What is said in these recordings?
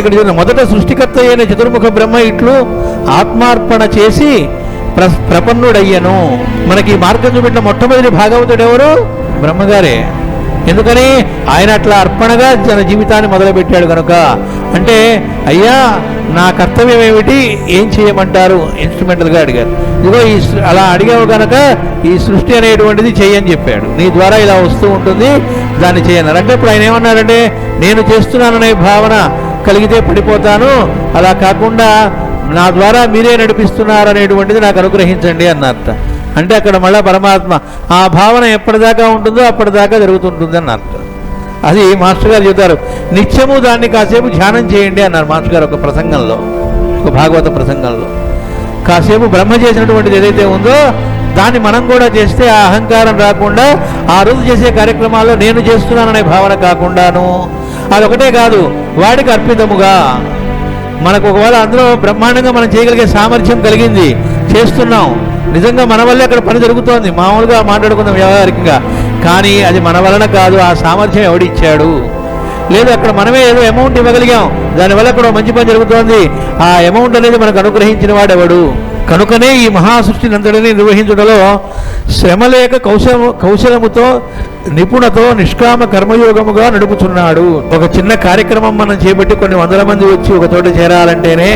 ఇక్కడ మొదట సృష్టికర్త అయిన చతుర్ముఖ బ్రహ్మ ఇట్లు ఆత్మార్పణ చేసి ప్ర ప్రపన్నుడయ్యను. మనకి మార్గం చూపెట్టిన మొట్టమొదటి భాగవతుడు ఎవరు? బ్రహ్మగారే. ఎందుకని? ఆయన అట్లా అర్పణగా తన జీవితాన్ని మొదలుపెట్టాడు కనుక అంటే అయ్యా నా కర్తవ్యం ఏమిటి? ఏం చేయమంటారు? ఇన్స్ట్రుమెంటల్గా అడిగారు. ఇదిగో ఈ అలా అడిగావు కనుక ఈ సృష్టి అనేటువంటిది చేయని చెప్పాడు. నీ ద్వారా ఇలా వస్తూ ఉంటుంది దాన్ని చేయన్నారు. అంటే ఇప్పుడు ఆయన ఏమన్నారంటే నేను చేస్తున్నాననే భావన కలిగితే పడిపోతాను. అలా కాకుండా నా ద్వారా మీరే నడిపిస్తున్నారు అనేటువంటిది నాకు అనుగ్రహించండి అన్నర్థ అంటే అక్కడ మళ్ళా పరమాత్మ ఆ భావన ఎప్పటిదాకా ఉంటుందో అప్పటిదాకా జరుగుతుంటుంది అని అర్థం అది మాస్టర్ గారు చెబుతారు. నిత్యము దాన్ని కాసేపు ధ్యానం చేయండి అన్నారు మాస్టర్ గారు ఒక ప్రసంగంలో ఒక భాగవత ప్రసంగంలో. కాసేపు బ్రహ్మ చేసినటువంటిది ఏదైతే ఉందో దాన్ని మనం కూడా చేస్తే ఆ అహంకారం రాకుండా ఆ రోజు చేసే కార్యక్రమాల్లో నేను చేస్తున్నాననే భావన కాకుండాను అదొకటే కాదు వాడికి అర్పితముగా. మనకు ఒకవేళ అందులో బ్రహ్మాండంగా మనం చేయగలిగే సామర్థ్యం కలిగింది చేస్తున్నాం. నిజంగా మన వల్లే అక్కడ పని జరుగుతోంది. మామూలుగా మాట్లాడుకుందాం వ్యవహారికంగా. కానీ అది మన వలన కాదు ఆ సామర్థ్యం ఎవడిచ్చాడు లేదు అక్కడ మనమే ఏదో అమౌంట్ ఇవ్వగలిగాం. దానివల్ల అక్కడ మంచి పని జరుగుతోంది. ఆ అమౌంట్ అనేది మనకు అనుగ్రహించిన వాడెవడు? కనుకనే ఈ మహాసృష్టిని అంతటిని నిర్వహించడంలో శ్రమ లేక కౌశలముతో నిపుణతో నిష్కామ కర్మయోగముగా నడుపుతున్నాడు ఒక చిన్న కార్యక్రమం మనం చేపట్టి కొన్ని వందల మంది వచ్చి ఒక చోట చేరాలంటేనే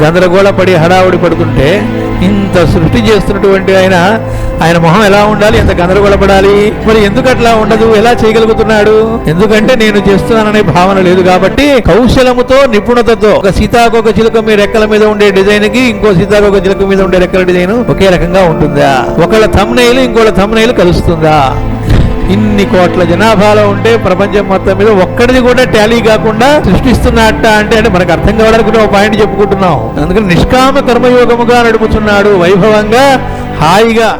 గందరగోళపడి హడావుడి పడుకుంటే ఇంత సృష్టి చేస్తున్నటువంటి ఆయన ఆయన మొహం ఎలా ఉండాలి? ఎంత గందరగోళపడాలి? మరి ఎందుకు అట్లా ఉండదు? ఎలా చేయగలుగుతున్నాడు? ఎందుకంటే నేను చేస్తున్నాననే భావన లేదు కాబట్టి కౌశలముతో నిపుణతతో ఒక సీతాకోక చిలుక మీ రెక్కల మీద ఉండే డిజైన్కి ఇంకో సీతాకోక చిలుక మీద ఉండే రెక్కల డిజైన్ ఒకే రకంగా ఉంటుందా? ఒకళ్ళ థంబ్నైల్ ఇంకోళ్ళ థంబ్నైల్ కలుస్తుందా? ఇన్ని కోట్ల జనాభాలో ఉంటే ప్రపంచం మొత్తం మీద ఒక్కడిది కూడా టాలీ కాకుండా సృష్టిస్తున్నట్ట అంటే అంటే మనకు అర్థం కావడానికి ఒక పాయింట్ చెప్పుకుంటున్నాం అందుకని నిష్కామ కర్మయోగముగా నడుపుతున్నాడు వైభవంగా హాయిగా